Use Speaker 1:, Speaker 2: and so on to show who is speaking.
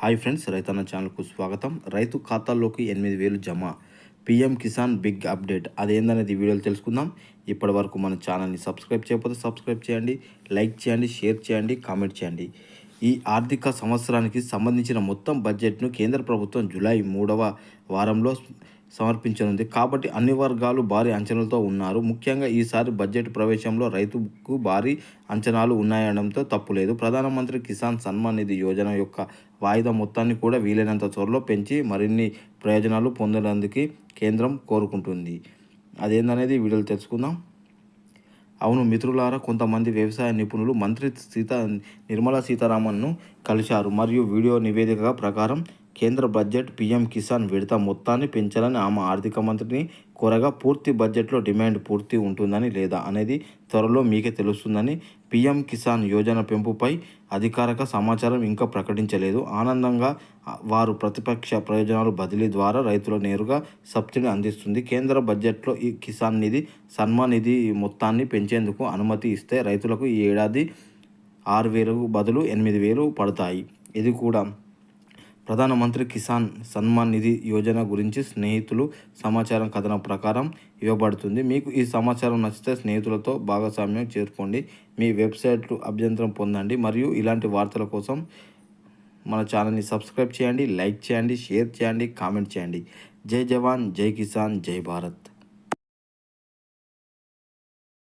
Speaker 1: Hi friends రైతన్న ఛానల్కు స్వాగతం. రైతు ఖాతాల్లోకి ఎనిమిది వేలు జమ. PM Kisan big update. అదేందనేది వీడియోలు తెలుసుకుందాం. ఇప్పటి వరకు మన ఛానల్ని సబ్స్క్రైబ్ చేయకపోతే సబ్స్క్రైబ్ చేయండి లైక్ చేయండి షేర్ చేయండి కామెంట్ చేయండి. ఈ ఆర్థిక సంవత్సరానికి సంబంధించిన మొత్తం బడ్జెట్ను కేంద్ర ప్రభుత్వం జూలై మూడవ వారంలో సమర్పించనుంది. కాబట్టి అన్ని వర్గాలు భారీ అంచనాలతో ఉన్నారు. ముఖ్యంగా ఈసారి బడ్జెట్ ప్రవేశంలో రైతుకు భారీ అంచనాలు ఉన్నాయనడంతో తప్పులేదు. ప్రధానమంత్రి కిసాన్ సన్మాన్ నిధి యోజన యొక్క వాయిదా మొత్తాన్ని కూడా వీలైనంత త్వరలో పెంచి మరిన్ని ప్రయోజనాలు పొందడానికి కేంద్రం కోరుకుంటుంది. అదేందనేది ఈ తెలుసుకుందాం. అవును మిత్రులారా కొంతమంది వ్యవసాయ నిపుణులు మంత్రి సీత నిర్మలా సీతారామన్ను కలిశారు. మరియు వీడియో నివేదిక ప్రకారం కేంద్ర బడ్జెట్ పీఎం కిసాన్ విడత మొత్తాన్ని పెంచాలని ఆమె ఆర్థిక మంత్రిని కోరగా పూర్తి బడ్జెట్లో డిమాండ్ పూర్తి ఉంటుందని లేదా అనేది త్వరలో మీకే తెలుస్తుందని పీఎం కిసాన్ యోజన పెంపుపై అధికారిక సమాచారం ఇంకా ప్రకటించలేదు. ఆనందంగా వారు ప్రతిపక్ష ప్రయోజనాలు బదిలీ ద్వారా రైతులు నేరుగా సబ్సిడీ అందిస్తుంది. కేంద్ర బడ్జెట్లో ఈ కిసాన్ నిధి సన్మాన్ నిధి మొత్తాన్ని పెంచేందుకు అనుమతి ఇస్తే రైతులకు ఈ ఏడాది ఆరు వేలు బదులు ఎనిమిది వేలు పడతాయి. ఇది కూడా ప్రధానమంత్రి కిసాన్ సన్మాన్ నిధి యోజన గురించి స్నేహితులు సమాచారం కథనం ప్రకారం ఇవ్వబడుతుంది. మీకు ఈ సమాచారం నచ్చితే స్నేహితులతో భాగస్వామ్యం చేరుకోండి. మీ వెబ్సైట్లు అభ్యంతరం పొందండి. మరియు ఇలాంటి వార్తల కోసం మన ఛానల్ని సబ్స్క్రైబ్ చేయండి లైక్ చేయండి షేర్ చేయండి కామెంట్ చేయండి. జై జవాన్ జై కిసాన్ జై భారత్.